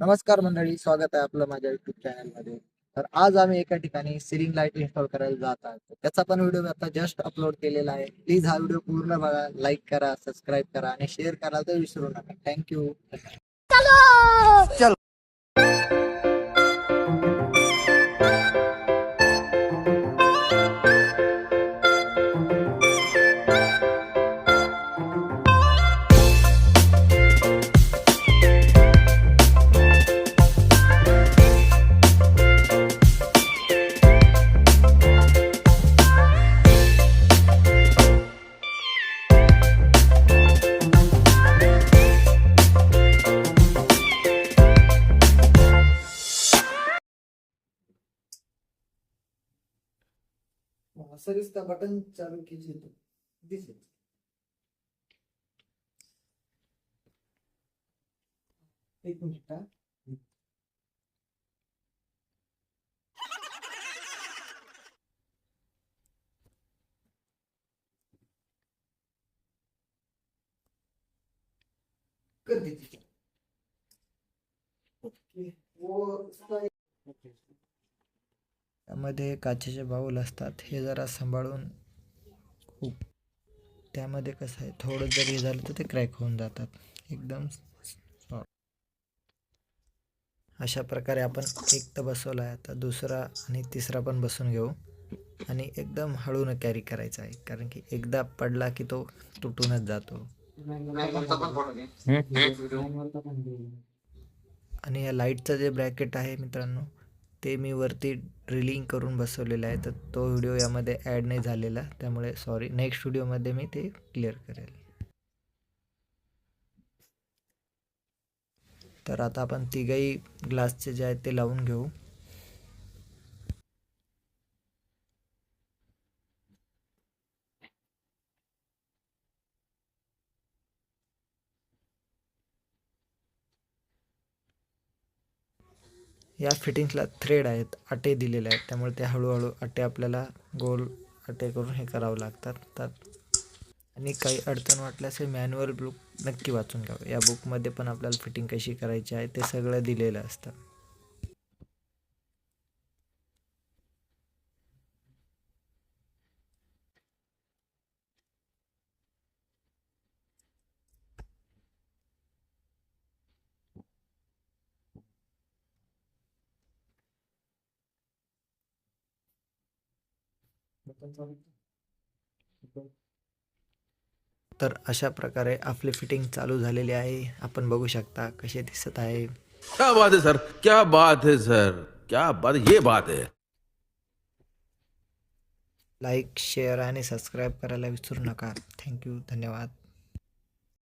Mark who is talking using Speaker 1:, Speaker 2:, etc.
Speaker 1: नमस्कार मंडळी स्वागत आहे आपलं माझ्या युट्यूब चॅनलमध्ये. तर आज आम्ही एका ठिकाणी सिलिंग लाइट इन्स्टॉल करायला जात आहोत. त्याचा पण व्हिडिओ आता जस्ट अपलोड केलेला आहे. प्लीज हा व्हिडिओ पूर्ण बघा लाईक करा सबस्क्राईब करा आणि शेअर करायला तर विसरू नका. थँक्यू असं दिसतं बटन चालू कीजिए तो दिसेल. एक मिनट कर दीजिए ओके. वो उसका त्यामध्ये काचेचे बाऊल असतात हे जरा सांभाळून खूप. त्यामध्ये कसं आहे थोडं जरी झालं तर ते क्रॅक होऊन जातात. एकदम अशा प्रकारे आपण एक तर बसवला आहे आता दुसरा आणि तिसरा पण बसून घेऊ. आणि एकदम हळून कॅरी करायचा आहे कारण की एकदा पडला की तो तुटूनच जातो. आणि या लाईटचं जे ब्रॅकेट आहे मित्रांनो ते मी वरती ड्रिलिंग करून बसवलेलं आहे. तर तो व्हिडिओ यामध्ये ॲड नाही झालेला. त्यामुळे सॉरी नेक्स्ट व्हिडिओमध्ये मी ते क्लिअर करेल. तर आता आपण तिघही ग्लासचे जे आहेत ते लावून घेऊ. या फिटिंग्सला थ्रेड आहेत अटे दिलेले आहेत. त्यामुळे ते हळूहळू अटे आपल्याला गोल अटे करून हे करावं लागतात. तर आणि काही अडचण वाटल्यास हे मॅन्युअल बुक नक्की वाचून घ्यावं. या बुकमध्ये पण आपल्याला फिटिंग कशी करायची आहे ते सगळं दिलेलं असतं. तर अशा प्रकारे आपली फिटिंग चालू झालेली आहे. आपण बघू शकता कसे दिसत आहे.
Speaker 2: क्या बात है सर. क्या बात है सर. क्या बात ये बात है.
Speaker 1: लाईक शेअर आणि सबस्क्राईब करायला विसरू नका. थँक्यू धन्यवाद.